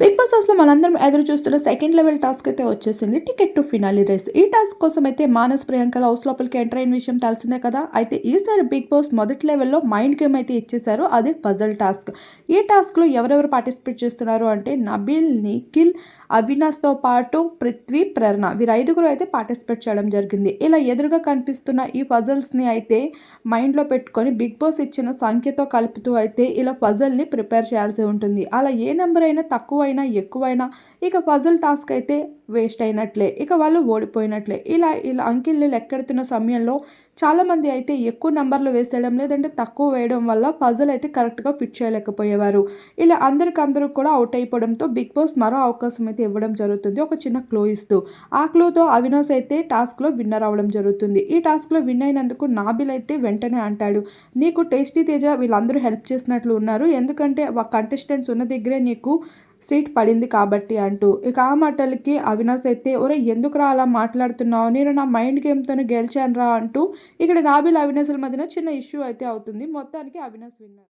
Big boss హౌస్లో మనందరం ఎదురు చూస్తున్న సెకండ్ లెవెల్ టాస్క్ అయితే వచ్చేసింది. టికెట్ టు ఫినాలి రేస్ ఈ టాస్క్ కోసం అయితే మానస్ ప్రియాంకల హౌస్ లోపలికి ఎంటర్ అయిన విషయం తెలిసిందే కదా. అయితే ఈసారి బిగ్ బాస్ మొదటి లెవెల్లో మైండ్ గేమ్ అయితే ఇచ్చేశారు. అది పజల్ టాస్క్ ఈ టాస్క్లో ఎవరెవరు పార్టిసిపేట్ చేస్తున్నారు అంటే నబీల్ నిఖిల్ అవినాష్తో పాటు పృథ్వీ ప్రేరణ. వీరు ఐదుగురు అయితే పార్టిసిపేట్ చేయడం జరిగింది. ఇలా ఎదురుగా కనిపిస్తున్న ఈ పజల్స్ని అయితే మైండ్లో పెట్టుకొని బిగ్ బాస్ ఇచ్చిన సంఖ్యతో కలుపుతూ అయితే ఇలా పజల్ని ప్రిపేర్ చేయాల్సి ఉంటుంది. అలా ఏ నెంబర్ అయినా తక్కువ తక్కువైనా ఎక్కువైనా ఇక పజిల్ టాస్క్ అయితే వేస్ట్ అయినట్లే ఇక వాళ్ళు ఓడిపోయినట్లే. ఇలా ఇలా అంకిళ్ళు లెక్కెడుతున్న సమయంలో చాలామంది అయితే ఎక్కువ నెంబర్లు వేసేయడం లేదంటే తక్కువ వేయడం వల్ల పజిల్ అయితే కరెక్ట్గా ఫిట్ చేయలేకపోయేవారు. ఇలా అందరికందరూ కూడా అవుట్ అయిపోవడంతో బిగ్ బాస్ మరో అవకాశం అయితే ఇవ్వడం జరుగుతుంది. ఒక చిన్న క్లూ ఇస్తూ ఆ క్లూతో అవినాష్ అయితే టాస్క్లో విన్నర్ అవ్వడం జరుగుతుంది. ఈ టాస్క్లో విన్ అయినందుకు నాబిల్ అయితే వెంటనే అంటాడు నీకు టేస్టీ తేజ వీళ్ళందరూ హెల్ప్ చేసినట్లు ఉన్నారు. ఎందుకంటే కంటెస్టెంట్స్ ఉన్న దగ్గరే నీకు సీట్ పడింది కాబట్టి అంటూ. ఇక ఆ మాటలకి అవినాష్ అయితే ఒరే ఎందుకురా అలా మాట్లాడుతున్నావు? నేను నా మైండ్ గేమ్తోనే గెలిచాను రా అంటూ ఇక్కడ నాబిల్ అవినాష్ల మధ్యన చిన్న ఇష్యూ అయితే అవుతుంది. మొత్తానికి అవినాష్ విన్నారు.